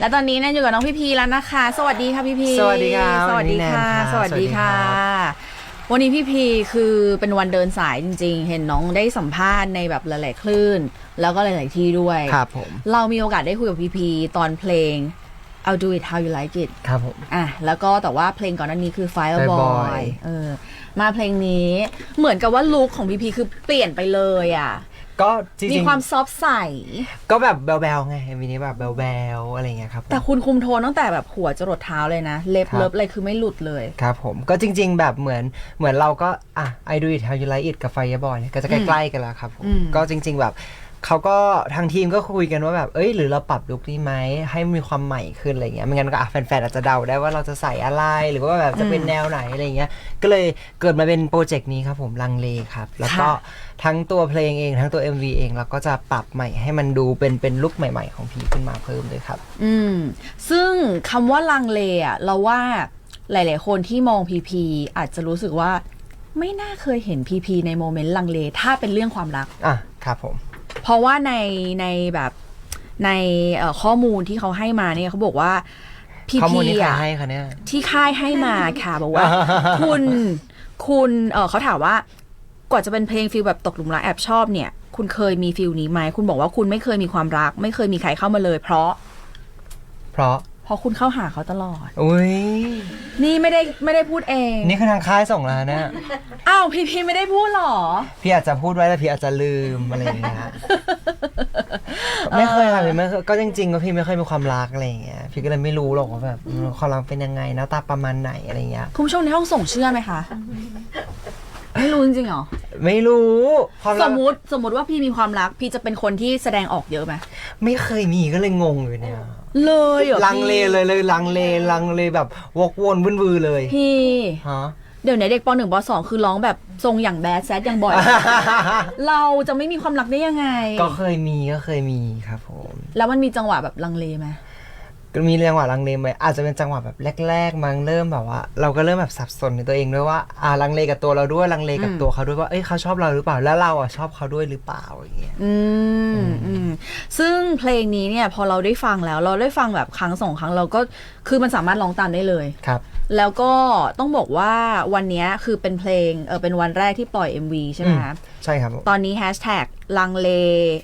และตอนนี้เนี่ยอยู่กับน้องพี่พีแล้วนะคะ สวัสดีค่ะพี่พีสวัสดีครับสวัสดีค่ะวันนี้แนนค่ะสวัสดีค่ะ สวัสดีครัวันนี้พี่พีคือเป็นวันเดินสายจริง ๆ เห็นน้องได้สัมภาษณ์ในแบบหลาย ๆ คลื่น แล้วก็หลาย ๆ ที่ด้วยครับผมเรามีโอกาสได้คุยกับพี่พีตอนเพลง I'll do it how you like it ครับผมอะแล้วก็แต่ว่าเพลงก่อนหน้านี้คือ Fireboy Fireboy เออมาเพลงนี้เหมือนกับว่าลุคของพีพีคือเปลี่ยนไปเลยอะ ก็จริมีงความซอฟต์ใสๆก็แบบแบลๆไงมินี้แบบแบลๆอะไรเงี้ยครับผมแต่คุณคุมโทนตั้งแต่แบบหัวจรดเท้าเลยนะ เล็บครับเลิฟอะไรคือไม่หลุดเลย ครับผมก็จริง ๆ แบบเหมือนเหมือนเราก็อะ I do it how you like it กับ Fireboy เนี่ยก็จะใกล้ๆกันแล้วครับผมอืมก็จริง ๆ แบบ เขาก็ทางทีมก็คุยกันว่าแบบเอ้ยหรือเราปรับลุคนี้ไหมให้มีความใหม่ขึ้นอะไรเงี้ยไม่งั้นก็อะแฟนๆอาจจะเดาได้ว่าเราจะใส่อะไรหรือว่าแบบจะเป็นแนวไหนอะไรเงี้ยก็เลยเกิดมาเป็นโปรเจกต์นี้ครับผมลังเลครับ แล้วก็ทั้งตัวเพลงเองทั้งตัว MV เองเราก็จะปรับใหม่ให้มันดูเป็นเป็นลุคใหม่ ๆ ของพีขึ้นมาเพิ่มเลยครับ อืมซึ่งคำว่าลังเลอะเราว่าหลาย ๆ คนที่มองพีพีอาจจะรู้สึกว่าไม่น่าเคยเห็นพีพีในโมเมนต์ลังเลถ้าเป็นเรื่องความรักอะครับผม เพราะว่าในในแบบในเอ่อข้อมูลที่เขาให้มาเนี่ยเขาบอกว่าพีข้อมูลพีนี้ใครอะให้คะเนี่ย ที่ค่ายให้มาค่ะบอกว่า คุณคุณเออเขาถามว่ากว่าจะเป็นเพลงฟิลแบบตกหลุมรักแอบชอบเนี่ย คุณเคยมีฟิลนี้ไหมคุณบอกว่าคุณไม่เคยมีความรัก ไม่เคยมีใครเข้ามาเลย เพราะ เพราะเพ ราะคุณเข้าหาเขาตลอด อุ้ย นี่ไม่ได้ไม่ได้พูดเองนี่คือทางค่ายส่งแล้วเนี่ยอ้าวพี่พีไม่ได้พูดหรอ พี่อาจจะพูดไว้แต่พี่อาจจะลืมอะไรอย่างเงี้ยไม่เคยค่ะพี่ไม่เคยก็จริงๆก็พี่ไม่เคยมีความรักอะไรอย่างเงี้ยพี่ก็เลยไม่รู้หรอกว่าแบบความรักเป็นยังไงหน้าตาประมาณไหนอะไรเงี้ยคุณผู้ชมในห้องส่งเชื่อไหมคะ ไม่รู้จริงๆเหรอ ไม่รู้ความสรักมมติสมมติว่าพี่มีความรัก พี่จะเป็นคนที่แสดงออกเยอะไหมไม่เคยมีก็เลยงงอยู่เนี่ย เลยเหรอลังเลพี่เลยเลยลังเลลังเลแบบวกวนวุ่นวือเลยพี่ฮะเดี๋ยวไหนเด็กปหนึ่งปสองคือร้องแบบทรงอย่างแบดแซดอย่างบ่อย เราจะไม่มีความรักได้ยังไง ก็เคยมีก็เคยมีครับผม แล้วมันมีจังหวะแบบลังเลไหม ก็มีจังหวะลังเลไหมอาจจะเป็นจังหวะแบบแรก ๆมั้งเริ่มแบบว่า เราก็เริ่มแบบสับสนในตัวเองด้วยว่าอ่าลังเลกับตัวเราด้วยลังเลกับตัวเขาด้วยว่าเอ้ยเขาชอบเราหรือเปล่าแล้วเราอะชอบเขาด้วยหรือเปล่าอย่างเงี้ยอืมอืมซึ่งเพลงนี้เนี่ยพอเราได้ฟังแล้ว เราได้ฟังแบบครั้งสองครั้งเราก็คือมันสามารถร้องตามได้เลยครับ แล้วก็ต้องบอกว่าวันเนี้ยคือเป็นเพลงเออเป็นวันแรกที่ปล่อย MV ใช่ไหมคะใช่ครับผมตอนนี้แฮชแท็กลังเล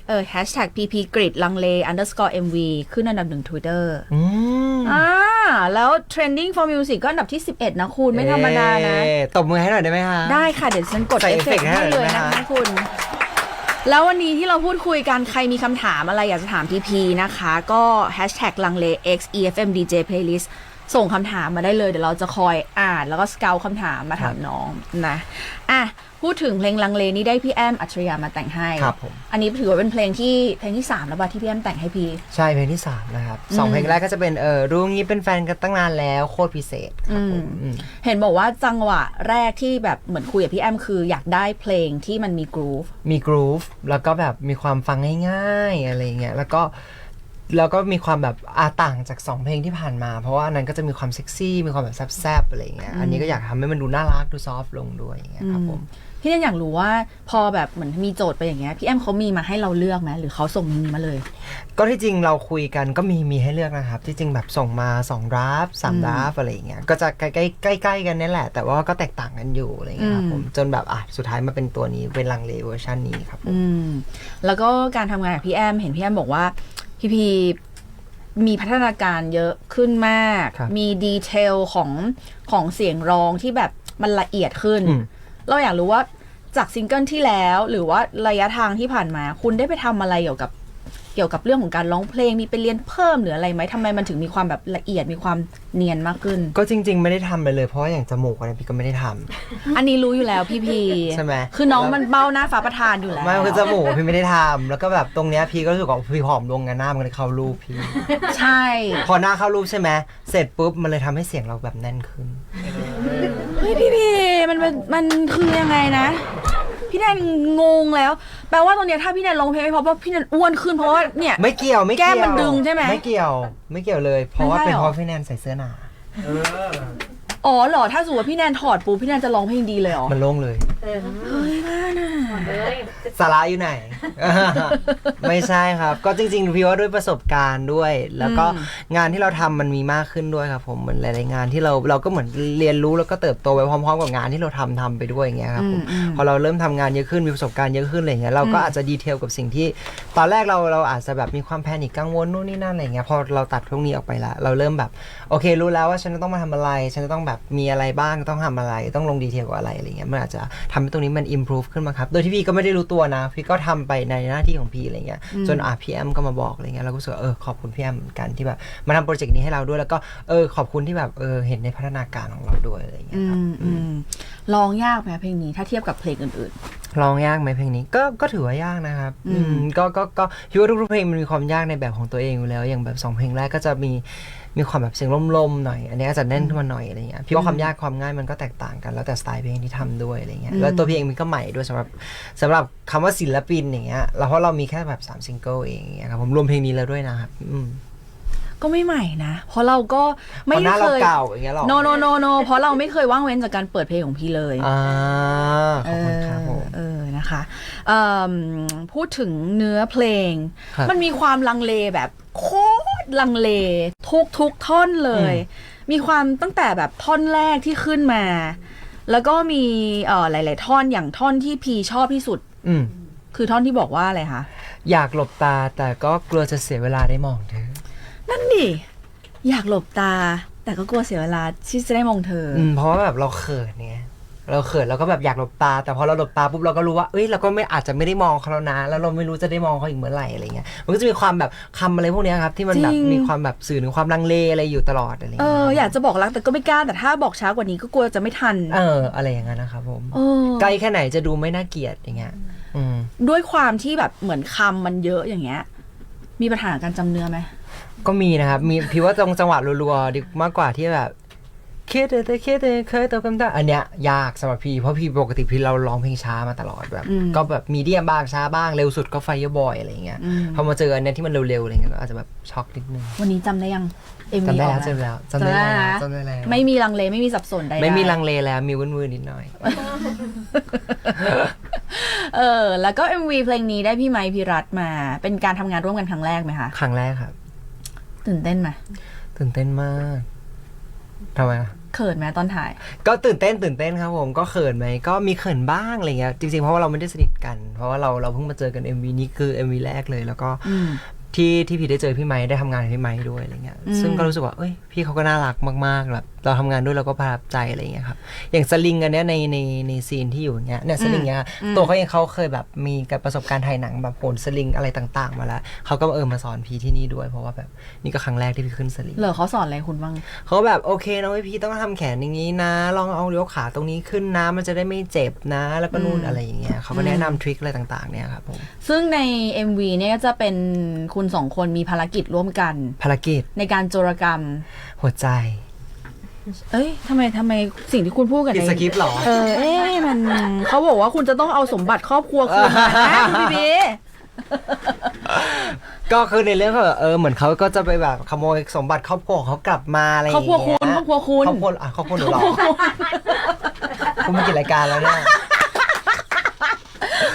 เออแฮชแท็ก pp grid ลังเล underscore mv ขึ้นอันดับหนึ่ง Twitter อืมอ่าแล้ว trending for music ก็อันดับที่ 11 นะคุณไม่ธรรมดานะเอ๊ตบมือให้หน่อยได้ไหมฮะได้ค่ะ เดี๋ยวฉันกดใส่เอฟเฟกเอฟเฟกต์ต์ให้เลยให้หน่นะอยได้ไหมคะคะคุณแล้ววันนี้ที่เราพูดคุยกันใครมีคำถามอะไรอยากจะถามพีพีนะคะ ก็ hashtag ลังเล x efm dj playlist ส่งคำถามมาได้เลย เดี๋ยวเราจะคอยอ่านแล้วก็สเกลคำถามมาถามน้องนะ อะ พูดถึงเพลงลังเลนี่ได้พี่แอมอัจฉริยะมาแต่งให้ ครับผม อันนี้ถือว่าเป็นเพลงที่เพลงที่สามแล้วป่ะที่พี่แอมแต่งให้พี่ ใช่เพลงที่สามนะครับสองเพลงแรกก็จะเป็นเออรู้งี้เป็นแฟนกันตั้งนานแล้วโคตรพิเศษครับผมอืม เห็นบอกว่าจังหวะแรกที่แบบเหมือนคุยกับพี่แอมคืออยากได้เพลงที่มันมีกรูฟ มีกรูฟแล้วก็แบบมีความฟังง่ายๆอะไรเงี้ยแล้วก็ แล้วก็มีความแบบอาต่างจากสองเพลงที่ผ่านมา เพราะว่าอันนั้นก็จะมีความเซ็กซี่ มีความแบบแซบๆอะไรเงี้ย อันนี้ก็อยากทำให้มันดูน่ารักดูซอฟต์ลงด้วยอย่างเงี้ยครับผม พี่แอมอยากรู้ว่าพอแบบเหมือนมีโจทย์ไปอย่างเงี้ยพี่แอมเขามีมาให้เราเลือกไหมหรือเขาส่งมินิมาเลย ก็ที่จริงเราคุยกันก็มีมีให้เลือกนะครับ ที่จริงแบบส่งมา2ดราฟสามดราฟอะไรอย่างเงี้ย ก็จะใกล้ใกล้ใกล้ๆกันนี่แหละ แต่ว่าก็แตกต่างกันอยู่อะไรเงี้ยครับอืมผม จนแบบอะสุดท้ายมาเป็นตัวนี้เป็นลังเลเวอร์ชันนี้ครับผมอืมแล้วก็การทำงานกับพี่แอมเห็นพี่แอมบอกว่า พี่พีมีพัฒนาการเยอะขึ้นมาก ครับมีดีเทลของของเสียงร้องที่แบบมันละเอียดขึ้น อืม เราอยากรู้ว่าจากซิงเกิลที่แล้ว หรือว่าระยะทางที่ผ่านมา คุณได้ไปทำอะไรเกี่ยวกับ เกี่ยวกับเรื่องของการร้องเพลงมีไปเรียนเพิ่มหรืออะไรไหมทำไมมันถึงมีความแบบละเอียดมีความเนียนมากขึ้น ก็จริง ๆ ไม่ได้ทำไปเลยเพราะว่าอย่างจมูกอะไรพี่ก็ไม่ได้ทำ อันนี้รู้อยู่แล้วพี่พีใช่ไหม คือน้องมันเบ้าหน้าฟ้าประทานอยู่แล้ว ไม่คือจมูกพี่ไม่ได้ทำแล้วก็แบบตรงเนี้ยพี่ก็รู้สึกว่าพี่ผอมลงไงหน้ามันเลยเข้ารูปพี่ ใช่ พอหน้าเข้ารูปใช่ไหมเสร็จปุ๊บมันเลยทำให้เสียงเราแบบแน่นขึ้น เฮ้ยพี่พีมันมันมันคือยังไงนะ พี่แนนงงแล้ว แปลว่าตอนเนี้ยถ้าพี่แนนร้องเพลงไม่เพราะว่าพี่แนนอ้วนขึ้นเพราะว่าเนี่ย ไม่เกี่ยวไม่เกี่ยวแก้มมันดึงใช่ไหมไม่เกี่ยว ไม่เกี่ยวเลย เพราะว่าไม่ใช่เป็นหรอ เพราะพี่แนนใส่เสื้อหนาอ๋อ เหรอ ถ้าสมมติว่าพี่แนนถอดปูพี่แนนจะร้องเพลงดีเลยเหรอมันโล่งเลย เออเฮ้ยบ้าน่ะเลยสาระอยู่ไหน ไม่ใช่ครับ ก็จริงๆพี่ว่าด้วยประสบการณ์ด้วย แล้วก็งานที่เราทำมันมีมากขึ้นด้วยครับ ผมเหมือนหลายๆงานที่เราเราก็เหมือนเรียนรู้แล้วก็เติบโตไปพร้อม ๆ กับงานที่เราทำทำไปด้วยอย่างเงี้ยครับผมอืมอืมพอเราเริ่มทำงานเยอะขึ้นมีประสบการณ์เยอะขึ้นอะไรเงี้ยเราก็อืมอาจจะดีเทลกับสิ่งที่ ตอนแรกเราเราอาจจะแบบมีความแพนิคกังวลนู่นนี่นั่นอะไรเงี้ยพอเราตัดพวกนี้ออกไปละเราเริ่มแบบโอเค รู้แล้วว่าฉันจะต้องมาทำอะไร ฉันจะต้องแบบมีอะไรบ้างต้องทำอะไร ต้องลงดีเทลกับอะไรอะไรเงี้ยมันอาจจะทำให้ตรงนี้มัน improve ขึ้นมาครับ โดยที่พี่ก็ไม่ได้รู้ตัวนะ พี่ก็ทำไปในหน้าที่ของพี่อะไรเงี้ยจนอะพี่แอมก็มาบอกอะไรเงี้ยเราก็รู้สึกว่าเออขอบคุณพี่แอมเหมือนกันที่แบบมาทำโปรเจกต์นี้ให้เราด้วยแล้วก็เออขอบคุณที่แบบเออเห็นในพัฒนาการของเราด้วยอะไรเงี้อืยครับมอืม ร้องยากไหมเพลงนี้ถ้าเทียบกับเพลงอื่นร้องยากไหมเพลงนี้ก็ก็ถือว่ายากนะครับ อืมอืมก็ก็ก็พี่ว่าทุกๆเพลงมันมีความยากในแบบของตัวเองอยู่แล้ว อย่างแบบสองเพลงแรกก็จะมีมีความแบบเสียงล่มๆหน่อย อันนี้อาจจะแน่นขึ้นมาหน่อยอะไรเงี้ยพี่ว่าความยากความง่ายมันก็แตกต่างกัน แล้วแต่สไตล์เพลงที่ทำด้วยอะไรเงี้ยแล้วตัวเพลงมันก็ใหม่ด้วยสำหรับสำหรับคำว่าศิลปินอย่างเงี้ยแล้วเพราะเรามีแค่แบบ3ซิงเกิลเองอย่างเงี้ยครับผมรวมเพลงนี้แล้วด้วยนะครับอืมๆ ก็ไม่ใหม่นะ เพราะเราก็ไม่เพราะหน้าเคเรายเก่าอย่างเงี้ยหรอ no no no no เพราะเราไม่เคยว่างเว้นจากการเปิดเพลงของพี่เลยอ่าขอบคุณครับผมเออนะคะเอิ่มพูดถึงเนื้อเพลงครับมันมีความลังเลแบบโคตรลังเลทุกทุกท่อนเลย มีความตั้งแต่แบบท่อนแรกที่ขึ้นมา แล้วก็มีเอ่อหลาย ๆ ท่อนอย่างท่อนที่พีชอบที่สุดอืมคือท่อนที่บอกว่าอะไรคะอยากหลบตาแต่ก็กลัวจะเสียเวลาได้มองเธอ นั่นดิ อยากหลบตา แต่ก็กลัวเสียเวลาที่จะได้มองเธอออืมเพราะว่าแบบเราเขินไงเราเขินเราก็แบบอยากหลบตา แต่พอเราหลบตาปุ๊บเราก็รู้ว่าเอ้ยเราก็ไม่อาจจะไม่ได้มองเขาแล้วนะแล้วเราไม่รู้จะได้มองเขาอีกเมื่อไหร่อะไรเงี้ยมันก็จะมีความแบบคำอะไรพวกเนี้ยครับที่มันแบบมีความแบบสื่อถึงความลังเลอะไรอยู่ตลอดอะไรเอเงี้ยอ อยากจะบอกรักแต่ก็ไม่กล้าแต่ถ้าบอกช้ากว่านี้ก็กลัวจะไม่ทันเอออะไรอย่างนั้นนะครับผมเออใกล้แค่ไหนจะดูไม่น่าเกลียดอย่างเงี้ยอืม ด้วยความที่แบบเหมือนคำมันเยอะอย่างเงี้ย มีปัญหาการจำเนื้อไหม ก็มีนะครับ มีพี่ว่าตรงจังหวะรัวๆดีมากกว่าที่แบบคิดแต่คิดแต่เคยตกคำตาอันเนี้ยยากสำหรับพี่เพราะพี่ปกติพี่เราร้องเพลงช้ามาตลอดแบบ ก็แบบมีเดียมบ้างช้าบ้างเร็วสุดก็ไฟบอยอะไรเงี้ยอืมพอมาเจออันเนี้ยที่มันเร็วๆอะไรเงี้ยก็อาจจะแบบช็อกนิดนึงวันนี้จำได้ยังเอ็มจำวีได้ออกแล้วแล้วจำได้แล้วจำได้แล้วนะจำได้แล้วไม่มีลังเลไม่มีสับสนใดๆไม่มีลังเลแล้วมีวุ่นๆนิดหน่อย เออ แล้วก็ MV เพลงนี้ได้พี่ไมค์พิรัตน์มา เป็นการทำงานร่วมกันครั้งแรกไหมคะ ครั้งแรกครับ ตื่นเต้นไหมตื่นเต้นมากทำไมอะเขินไหมตอนถ่าย ก็ตื่นเต้นตื่นเต้นครับผมก็เขินไหมก็มีเขินบ้างอะไรเงี้ยจริงๆเพราะว่าเราไม่ได้สนิทกัน เพราะว่าเราเราเพิ่งมาเจอกัน MV นี้คือ MV แรกเลย แล้วก็อืมที่ที่พี่ได้เจอพี่ไม้ได้ทำงานกับพี่ไม้ด้วยอะไรเงี้ยอืมซึ่งก็รู้สึกว่าเอ้ยพี่เขาก็น่ารักมากๆแบบ เราทำงานด้วยเราก็ประทับใจอะไรเงี้ยครับอย่างสลิงอันเนี้ยในในในซีนที่อยู่อย่างเงี้ยเนี่ยสลิงเนี้ยตัวเขาเองเขาเคยแบบมีกับประสบการณ์ถ่ายหนังแบบโหนสลิงอะไรต่าง ๆ มาแล้วเขาก็เออมาสอนพี่ที่นี่ด้วย เพราะว่าแบบนี่ก็ครั้งแรกที่พี่ขึ้นสลิงเหรอเขาสอนอะไรคุณบ้างเขาแบบโอเคน้องพี่ต้องทำแขนอย่างนี้นะ ลองเอายกขาตรงนี้ขึ้นนะมันจะได้ไม่เจ็บนะ แล้วก็นู่นอืมอะไรอย่างเงี้ยเขาก็แนะนำทริคอะไรต่าง ๆเนี่ยครับผมซึ่งใน MV เนี่ยก็จะเป็นคุณสองคนมีภารกิจร่วมกัน ภารกิจในการโจรกรรม หัวใจ เอ้ยทำไมทำไมสิ่งที่คุณพูดกันผิดในสคริปต์เหรอ เออเอ๊ะมันเขาบอกว่าคุณจะต้องเอาสมบัติครอบครัวคืนมานะคุณบีบีก็คือในเรื่องก็แบบเออเหมือนเขาก็จะไปแบบขโมยสมบัติครอบครัวของเขากลับมาอะไรอครอบย่างครัวเงี้ยคุณครอบครัวคุณ ครอบครัวอะครอบครัวหนูเหรอคุณมากี่รายการแล้วเนี่ย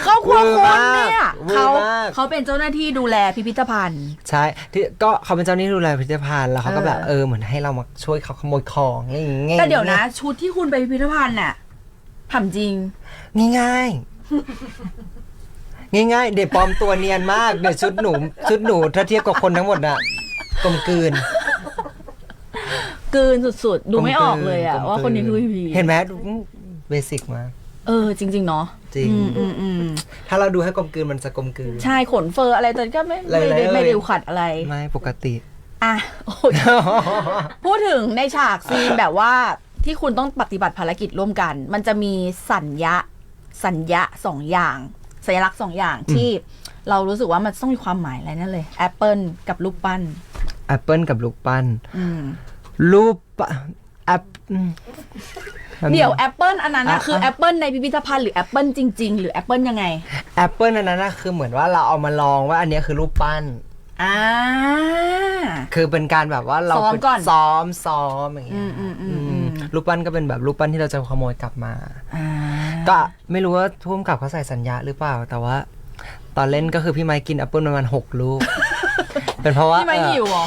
ครอบครัวคุณเวอร์มากเนี่ยเวอร์เขามากเขาเป็นเจ้าหน้าที่ดูแลพิพิธภัณฑ์ ใช่ที่ก็เขาเป็นเจ้าหน้าที่ดูแลพิพิธภัณฑ์แล้วเขาก็แบบเออเออเหมือนให้เรามาช่วยเขาขโมยของอะไรอย่างเงี้ยแต่เดี๋ยวนะ ชุดที่คุณไปพิพิธภัณฑ์น่ะถามจริง ง่ายๆง่ายๆเด็กปลอมตัวเนียนมากเดี๋ยวชุดหนูชุดหนูถ้าเทียบกับคนทั้งหมดน่ะกลมกลืนเกินสุดๆ ดูไม่ออกเลยอะกมกว่าคนนี้คือพีพีเห็นไหมเบสิกมาก เออจริง ๆ เนาะจริง อืมอืมอืมถ้าเราดูให้กลมกลืนมันจะกลมกลืน ใช่ขนเฟอร์อะไรแต่ก็ไม่ไม่ได้เลยๆไม่ได้ขัดอะไร ไม่ปกติ อะโอเคพูดถึงในฉากซีนแบบว่าที่คุณต้องปฏิบัติภารกิจร่วมกัน มันจะมีสัญญาสัญญาสองอย่าง สัญลักษณ์สองอย่างที่เรารู้สึกว่ามันต้องมีความหมายอะไรนั่นเลยแอปเปิลกับรูปปั้น แอปเปิลกับลูกปั้น อืมรูปปะแอปอืม เดี๋ยวแอปเปิลอันนั้นนะอะคือแอปเปิลในพิพิธภัณฑ์หรือแอปเปิลจริง ๆ หรือแอปเปิลยังไงแอปเปิลอันนั้นนะคือเหมือนว่าเราเอามาลองว่าอันเนี้ยคือรูปปั้นอ่าคือเป็นการแบบว่าเราซ้อมก่อนซ้อมซ้อมอย่างเงี้ยอืมอืมอืมอืมอืมรูปปั้นก็เป็นแบบรูปปั้นที่เราจะขโมยกลับมาอ่าก็ไม่รู้ว่าทุ่มกับเขาใส่สัญญาหรือเปล่า แต่ว่า ตอนเล่นก็คือพี่ไมค์กินแอปเปิลประมาณหกลูกเป็นเพราะว่าพี่ไม่เอ่อหิวเหรอ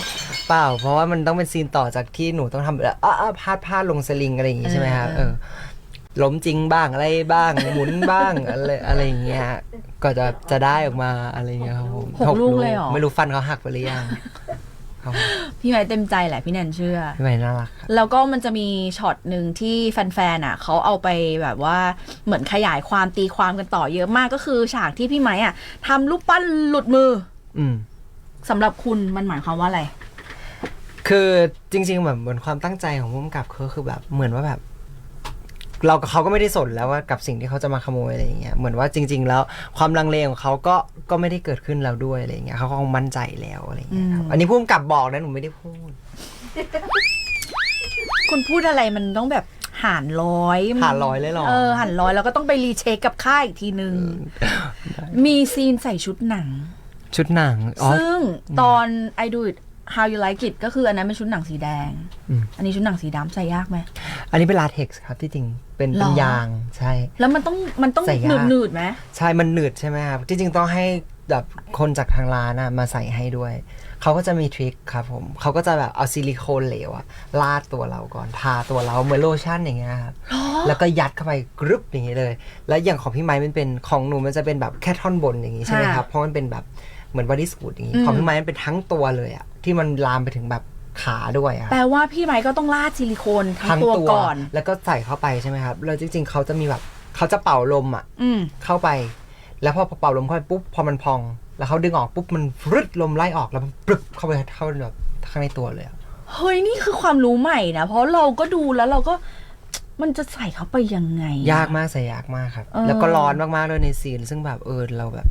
เปล่า เพราะว่ามันต้องเป็นซีนต่อจากที่หนูต้องทำแบบอะอะพาดพาดลงสลิงอะไรอย่างงี้ใช่ไหมครับเอเอออล้มจริงบ้างอะไรบ้าง หมุนบ้างอะไรอะไรอย่างเงี้ยก็จะจะได้ออกมาอะไรอย่างเงี้ยครับผมหกลูกเลยเหรอไม่รู้ฟันเขาหักไปหรือยังครับผมพี่ไม่เต็มใจแหละพี่แนนเชื่อพี่ไมค์น่ารักครับแล้วก็มันจะมีช็อตหนึ่งที่แฟนๆอะเขาเอาไปแบบว่าเหมือนขยายความตีความกันต่อเยอะมากก็คือฉากที่พี่ไม้อะทำรูปปั้นหลุดมือ อืมสำหรับคุณมันหมายความว่าอะไร คือจริง ๆ แบบเหมือนความตั้งใจของผู้กำกับเขาคือแบบเหมือนว่าแบบ เรากับเขาก็ไม่ได้สนแล้วว่ากับสิ่งที่เขาจะมาขโมยอะไรอย่างเงี้ยเหมือนว่าจริง ๆ แล้วความลังเลของเขาก็ก็ไม่ได้เกิดขึ้นแล้วด้วยอะไรอย่างเงี้ยเขาก็คงมั่นใจแล้วอะไรอย่างเงี้ยครับอืมอันนี้ผู้กำกับบอกนะหนูไม่ได้พูดคุณพูดอะไรมันต้องแบบหารร้อยหารร้อยเลยเหรอเออหารร้อยแล้วก็ต้องไปรีเช็คกับค่ายอีกทีนึง มีซีนใส่ชุดหนัง ชุดหนังอ๋อซึ่งตอน I do it how you like it ก็คืออันนั้นเป็นชุดหนังสีแดง อืม อันนี้ชุดหนังสีดำใส่ยากไหม อันนี้เป็นลาเท็กซ์ครับที่จริงเป็นหรอ เป็นยางใช่ แล้วมันต้องมันต้องใส่หนืยาดกหนืดๆไหม ใช่มันหนืดใช่ไหมครับที่จริงต้องให้แบบคนจากทางร้านอะมาใส่ให้ด้วย เขาก็จะมีทริคครับผมเขาก็จะแบบเอาซิลิโคนเหลวอะลาดตัวเราก่อนทาตัวเราเหมือนโลชั่นอย่างเงี้ยครับแล้วก็ยัดเข้าไปกรึบอย่างนี้เลย แล้วอย่างของพี่ไม้มันเป็นของหนูมันจะเป็นแบบแค่ท่อนบนอย่างนี้ใช่ไหมครับเพราะมันเป็นแบบเหมือนบอดี้สูทอย่างนี้ของพี่ไม้มันเป็นทั้งตัวเลยอะที่มันลามไปถึงแบบขาด้วยอะแปลว่าพี่ไม้ก็ต้องลาดซิลิโคนทั้งตัวก่อน แล้วก็ใส่เข้าไปใช่ไหมครับแล้วจริง ๆ เขาจะมีแบบเขาจะเป่าลมอะอืมเข้าไป แล้วพอเป่าลมเข้าไปปุ๊บพอมันพอง แล้วเขาดึงออกปุ๊บมันรึดลมไล่ออกแล้วมันปรึบเข้าไปเข้าแบบข้างในตัวเลยอะเฮ้ยนี่คือความรู้ใหม่นะเพราะเราก็ดูแล้วเราก็มันจะใส่เข้าไปยังไงอะยากมากใส่ยากมากครับเออแล้วก็ร้อนมากๆด้วยในซีน ซึ่งแบบเออเราแบบ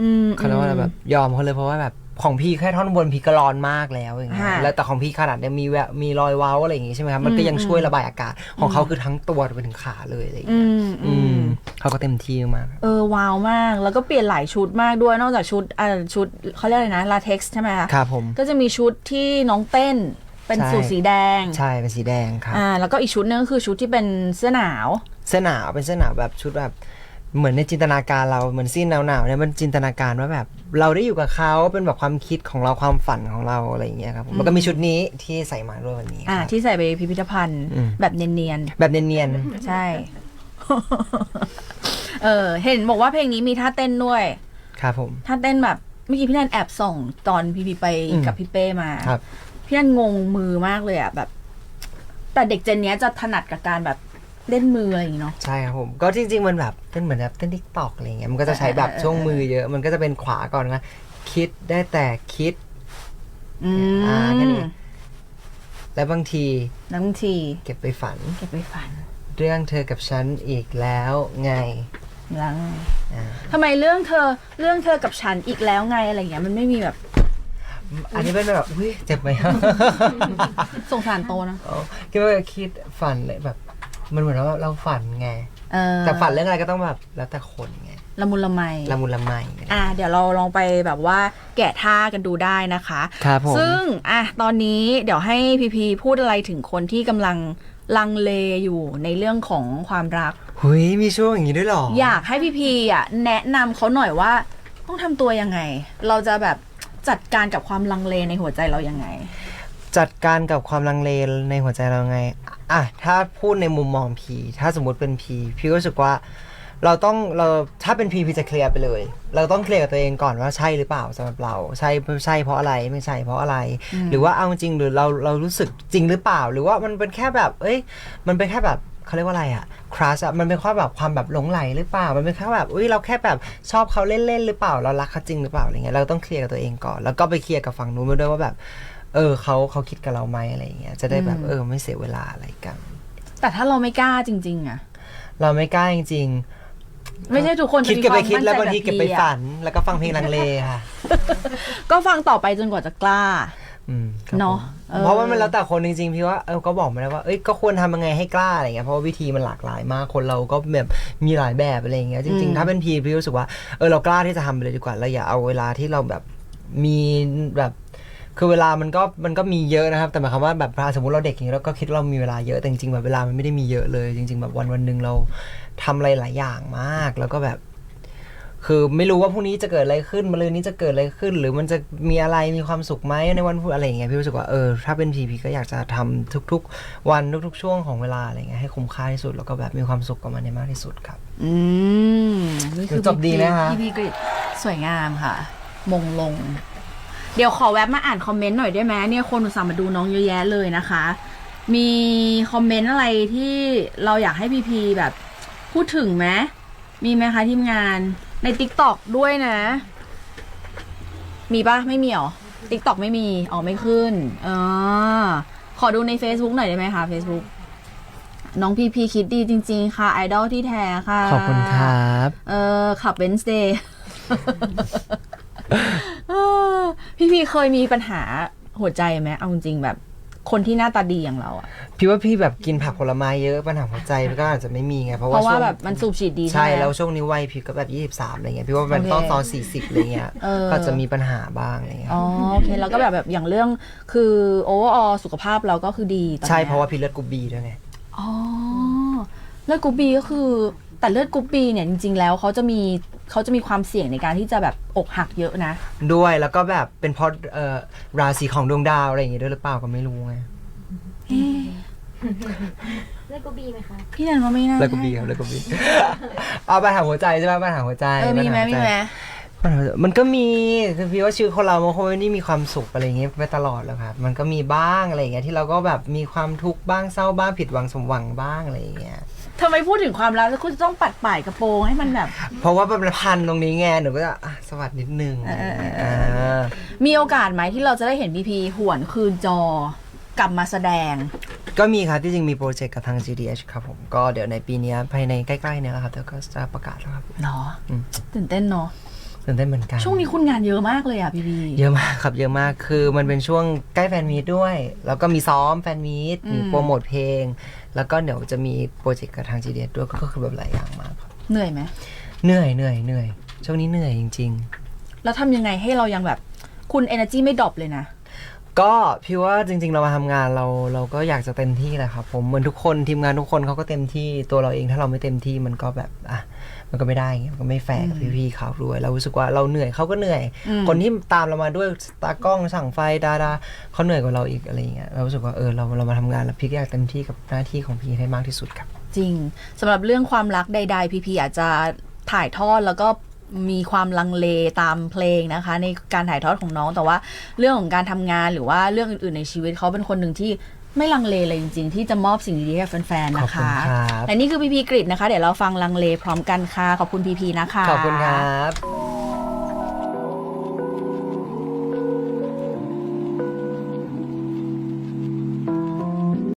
อืม เขาเรียกว่าอะไรแบบยอมเขาเลยเพราะว่าแบบของพี่แค่ท่อนบนพี่ก็ร้อนมากแล้วอย่างเงี้ย ค่ะแล้วแต่ของพี่ขนาดเนี่ยมีแววมีรอยเว้าอะไรอย่างงี้ใช่ไหมครับ มันก็ยังอืมช่วยระบายอากาศ ของเขาคือทั้งตัวไปถึงขาเลยอะไรอย่างอืเงี้ยมอือืมมเขาก็เต็มที่มาก เออว้าวมากแล้วก็เปลี่ยนหลายชุดมากด้วยนอกจากชุดอ่าชุดเขาเรียกอะไรนะลาเท็กซ์ใช่ไหมคะครับผมก็จะมีชุดที่น้องเต้นเป็นใช่ สูทสีแดงใช่ เป็นสีแดงครับ อ่าแล้วก็อีกชุดนึงก็คือชุดที่เป็นเสื้อหนาว เสื้อหนาวเป็นเสื้อหนาวแบบชุดแบบ เหมือนในจินตนาการเราเหมือนซีนหนาวๆเนี่ยมันจินตนาการว่าแบบ เราได้อยู่กับเขาเป็นแบบความคิดของเราความฝันของเราอะไรอย่างเงี้ยครับผมแล้วก็มีชุดนี้ที่ใส่มาด้วยวันนี้อ่าครับ ที่ใส่ไปพิพิธภัณฑ์อืม แบบเนียนแบบเนียนๆ ใช่ เออ เห็นบอกว่าเพลงนี้มีท่าเต้นด้วย ๆครับผม ท่าเต้นแบบเมื่อกี้พี่แนนแอบส่องตอนพี่พีไปอืม กับพี่เป้มา ครับ พี่แนนงงมือมากเลยอะแบบ แต่เด็กเจนเนี้ยจะถนัดกับการแบบ เล่นมืออะไรอย่างงี้เนาะ ใช่ครับผม ก็จริง ๆ มันแบบเป็นเหมือนแบบเต้นทิกตอกอะไรเงี้ยมันก็จะใช้แบบเออเออช่วงมือเยอะ มันก็จะเป็นขวาก่อนนะ คิดได้แต่คิดอือ่าแค่นี้มและบางทีแล้วบางทีเก็บไปฝัน เก็บไปฝันเรื่องเธอกับฉันอีกแล้วไงแล้วไงอ่าทำไมเรื่องเธอเรื่องเธอกับฉันอีกแล้วไงอะไรอย่างเงี้ยมันไม่มีแบบอันนี้เป็นแบบอุ้ยเจ็บไหมสงสารโตนะอ๋อคิดว่าคิดฝันเลยแบบ มันเหมือนว่าเราฝันไงเออแต่ฝันเรื่องอะไรก็ต้องแบบแล้วแต่คนไงละมุนละไม ละมุนละไมอะเดี๋ยวเราลองไปแบบว่าแกะท่ากันดูได้นะคะ ครับผมซึ่งอะตอนนี้เดี๋ยวให้พีพีพูดอะไรถึงคนที่กำลังลังเลอยู่ในเรื่องของความรักหุยมีช่วงอย่างนี้ด้วยเหรออยากให้พีพีอะแนะนำเขาหน่อยว่า ต้องทำตัวยังไง เราจะแบบจัดการกับความลังเลในหัวใจเรายังไง จัดการกับความลังเลในหัวใจเราไง อะ ถ้าพูดในมุมมองพี ถ้าสมมุติเป็นพีพี่ก็รู้สึกว่า เราต้องเราถ้าเป็นพีพีจะเคลียร์ไปเลย เราต้องเคลียร์กับตัวเองก่อนว่าใช่หรือเปล่าสำหรับเรา ใช่ไม่ใช่เพราะอะไรไม่ใช่เพราะอะไร หรือว่าเอาจริงหรือเราเรารู้สึกจริงหรือเปล่า หรือว่ามันเป็นแค่แบบ เอ้ย มันเป็นแค่แบบเขาเรียกว่าอะไรอะคราสอะมันเป็นแค่แบบความแบบหลงไหลหรือเปล่า มันเป็นแค่แบบอุ้ยเราแค่แบบชอบเขาเล่นๆหรือเปล่า เรารักเขาจริงหรือเปล่าอะไรเงี้ยเราต้องเคลียร์กับตัวเองก่อน แล้วก็ไปเคลียร์กับฝั่งนู้นไปด้วยว่าแบบ เออเขาเขาคิดกับเราไหมอะไรเงี้ยจะได้แบบอืมเออไม่เสียเวลาอะไรกัน แต่ถ้าเราไม่กล้าจริง ๆ อะ เราไม่กล้าจริงไม่ใช่ทุกคนๆจะคิดมีเก็บคไปวามคิดมั่นแล้วใจบางทีแบบเก็บไปพี่อะฝัน แล้วก็ฟังเพลงลังเลค่ะก็ฟังต่อไปจนกว่าจะกล้าอืมครับเนอะผมเออเพราะว่ามันแล้วแต่คนจริงๆพี่ว่าเออก็บอกมาแล้วว่าเอ้ยก็ควรทำยังไงให้กล้าอะไรเงี้ยเพราะว่าวิธีมันหลากหลายมากคนเราก็แบบมีหลายแบบอะไรเงี้ยจริงๆ ถ้าเป็นพีพี่รู้สึกว่าเออเรากล้าที่จะทำไปเลยดีกว่าเราอย่าเอาเวลาที่เราแบบมีแบบ คือเวลามันก็มันก็มีเยอะนะครับ แต่หมายความว่าแบบสมมติเราเด็กอย่างนี้เราก็คิดว่าเรามีเวลาเยอะแต่จริงๆแบบเวลามันไม่ได้มีเยอะเลย จริง ๆ แบบวันวันหนึ่งเราทำอะไรหลายอย่างมาก แล้วก็แบบ คือไม่รู้ว่าพรุ่งนี้จะเกิดอะไรขึ้นมะรืนนี้จะเกิดอะไรขึ้น หรือมันจะมีอะไรมีความสุขไหมในวันพุธอะไรอย่างเงี้ยพี่รู้สึกว่าเออถ้าเป็นพีพีก็อยากจะทำทุกๆ วันทุกๆ ช่วงของเวลาอะไรเงี้ยให้คุ้มค่าที่สุดแล้วก็แบบมีความสุขกับมันให้มากที่สุดครับ อืมนี่คือจบดีไหมคะ พี่พีกริดสวยงามค่ะ มงลง เดี๋ยวขอแวบมาอ่านคอมเมนต์หน่อยได้ไหมเนี่ยคนอุตส่าห์มาดูน้องเยอะแยะเลยนะคะ มีคอมเมนต์อะไรที่เราอยากให้พีพีแบบ พูดถึงไหมมีไหมคะทีมงานใน t ิ k t o k ด้วยนะ มีปะไม่มีหรอ t ิ k t o k ไม่มีออกไม่ขึ้นเออขอดูใน Facebook หน่อยได้ไหมคะ Facebook น้องพีพีคิดดีจริง ๆ ค่ะ ไอดอลที่แท้ค่ะ ขอบคุณครับ เออขับเบนซ์เดย์ พี่พีเคยมีปัญหาหัวใจไหมเอาจริงๆแบบ คนที่หน้าตาดีอย่างเราอะพี่ว่าพี่แบบกินผักผลไม้เยอะปัญหาหัวใจก็อาจจะไม่มีไงเพราะเพว่าราะว่าช่วงแบบมันสูบฉีดดีใช่ไหม แล้วช่วงนี้วัยพี่ก็แบบ 23อะไรเงี้ยพี่ว่ามันโอเคต้องตอน 40อะไรเงี้ยเออ ก็จะมีปัญหาบ้างอะไรเงี้ยอ๋อโอเคแล้วก็แบบแบบอย่างเรื่องคือโอเวอร์ออสุขภาพเราก็คือดีตอนนี้ยใช่เพราะว่าพี่เลือดกรุ๊ปบีด้วยไง อ๋อเลือดกรุ๊ปบีก็คือ แต่เลือดกรุ๊ปบีเนี่ยจริงๆแล้วเขาจะมีเขาจะมีความเสี่ยงในการที่จะแบบอกหักเยอะนะ ด้วยแล้วก็แบบเป็นเพราะเอ่อราศีของดวงดาวอะไรอย่างเงี้ยด้วยหรือเปล่าก็ไม่รู้ไงเลือกก็บีไหมคะ พี่แนนว่าไม่น่าเลือดกรุ๊ปบีครับเลือดกรุ๊ปบีเอาปัญหาหัวใจใช่ไหมปัญหาหัวใจเออมีไหมปัญามีไหมปัญหาหัวใจมันก็มีคือพี่ว่าชีวิตคนเรามันคงไม่ได้มีความสุขอะไรอย่างเงี้ยไปตลอดหรอกครับ มันก็มีบ้างอะไรอย่างเงี้ยที่เราก็แบบมีความทุกข์บ้างเศร้าบ้างผิดหวังสมหวังบ้างอะไรอย่างเงี้ย ทำไมพูดถึงความรักแล้วคุณจะต้องปัดป่ายกระโปรงให้มันแบบ เพราะว่ามันพันตรงนี้ไงหนูก็จะอะสวัสดีนิดนึงเออเออเออ่ามีโอกาสไหมที่เราจะได้เห็นพีพีหวนคืนจอกลับมาแสดง ก็มีครับที่จริงมีโปรเจกต์กับทาง GDH ครับผม ก็เดี๋ยวในปีเนี้ยภายในใกล้ๆเนี่ยแหละครับเดี๋ยวก็จะประกาศแล้วครับ เนาะอืม ตื่นเต้นเนาะ ตื่นเต้นเหมือนกันช่วงนี้คุณงานเยอะมากเลยอะพีพีเยอะมากครับเยอะมากคือมันเป็นช่วงใกล้แฟนมีตด้วย แล้วก็มีซ้อมแฟนมีตมีโปรโมทเพลง แล้วก็เดี๋ยวจะมีโปรเจกต์กับทาง GDH ด้วยก็คือแบบหลายอย่างมากครับเหนื่อยไหมเหนื่อยเหนื่อยเหนื่อยช่วงนี้เหนื่อยจริงแล้วทำยังไงให้เรายังแบบคุณ energy ไม่ดรอปเลยนะๆก็พี่ว่าจริง ๆ เรามาทำงานเราเราก็อยากจะเต็มที่แหละครับผมเหมือนทุกคนทีมงานทุกคนเขาก็เต็มที่ตัวเราเองถ้าเราไม่เต็มที่มันก็แบบอะ มันก็ไม่ได้ไงมันก็ไม่แฟร์กับพี่ๆเขาด้วย เรารู้สึกว่าเราเหนื่อยเขาก็เหนื่อยอืมคนที่ตามเรามาด้วยตากล้องสั่งไฟดาราเขาเหนื่อยกว่าเราอีกอะไรอย่างเงี้ยเรารู้สึกว่าเออเราเรามาทำงานแล้วพี่ก็อยากเต็มที่กับหน้าที่ของพี่ให้มากที่สุดครับจริงสำหรับเรื่องความรักใด ๆ พีพีอาจจะถ่ายทอดแล้วก็มีความลังเลตามเพลงนะคะ ในการถ่ายทอดของน้องแต่ว่าเรื่องของการทำงานหรือว่าเรื่องอื่นๆในชีวิตเขาเป็นคนหนึ่งที่ ไม่ลังเลเลยจริง ๆ ที่จะมอบสิ่งดีๆให้กับแฟนๆขอบนะคุณคะครับ และนี่คือพีพีกริดนะคะ เดี๋ยวเราฟังลังเลพร้อมกันค่ะ ขอบคุณพีพีนะคะ ขอบคุณครับ